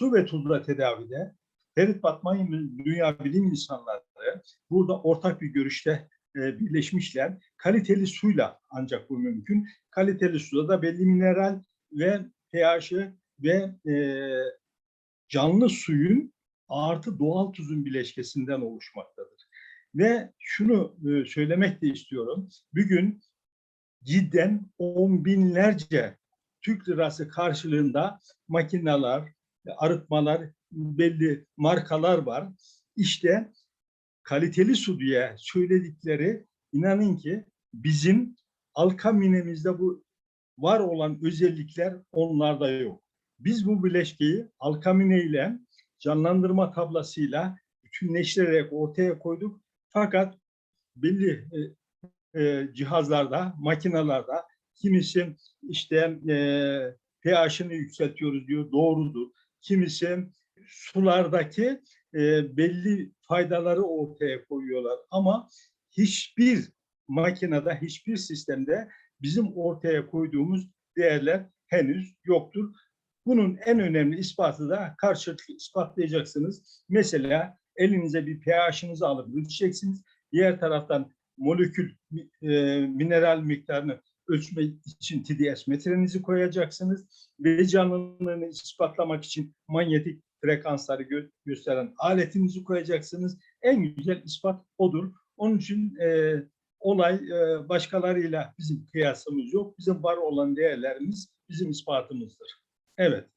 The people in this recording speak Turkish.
su ve tuzla tedavide Ferit Batmay'ın dünya bilim insanları burada ortak bir görüşte e, birleşmişler. Kaliteli suyla ancak bu mümkün. Kaliteli suda da belli mineral ve pH'i ve e, canlı suyun artı doğal tuzun bileşkesinden oluşmaktadır. Ve şunu e, söylemek de istiyorum. Bugün cidden on binlerce Türk lirası karşılığında makineler, arıtmalar, belli markalar var. İşte kaliteli su diye söyledikleri inanın ki bizim alkaminemizde bu var olan özellikler onlarda yok. Biz bu bileşkeyi alkamine ile canlandırma tablasıyla bütünleştirerek ortaya koyduk. Fakat belli e, e, cihazlarda, makinalarda kimisi işte e, pH'ini yükseltiyoruz diyor, doğrudur. Kimisi sulardaki e, belli faydaları ortaya koyuyorlar. Ama hiçbir makinede, hiçbir sistemde bizim ortaya koyduğumuz değerler henüz yoktur. Bunun en önemli ispatı da karşılıklı ispatlayacaksınız. Mesela elinize bir pH'inizi alıp ölçeceksiniz. Diğer taraftan molekül e, mineral miktarını ölçmek için TDS metrenizi koyacaksınız ve canlılığını ispatlamak için manyetik frekansları gö gösteren aletinizi koyacaksınız. En güzel ispat odur. Onun için e, olay e, başkalarıyla bizim kıyasımız yok. Bizim var olan değerlerimiz bizim ispatımızdır. Evet.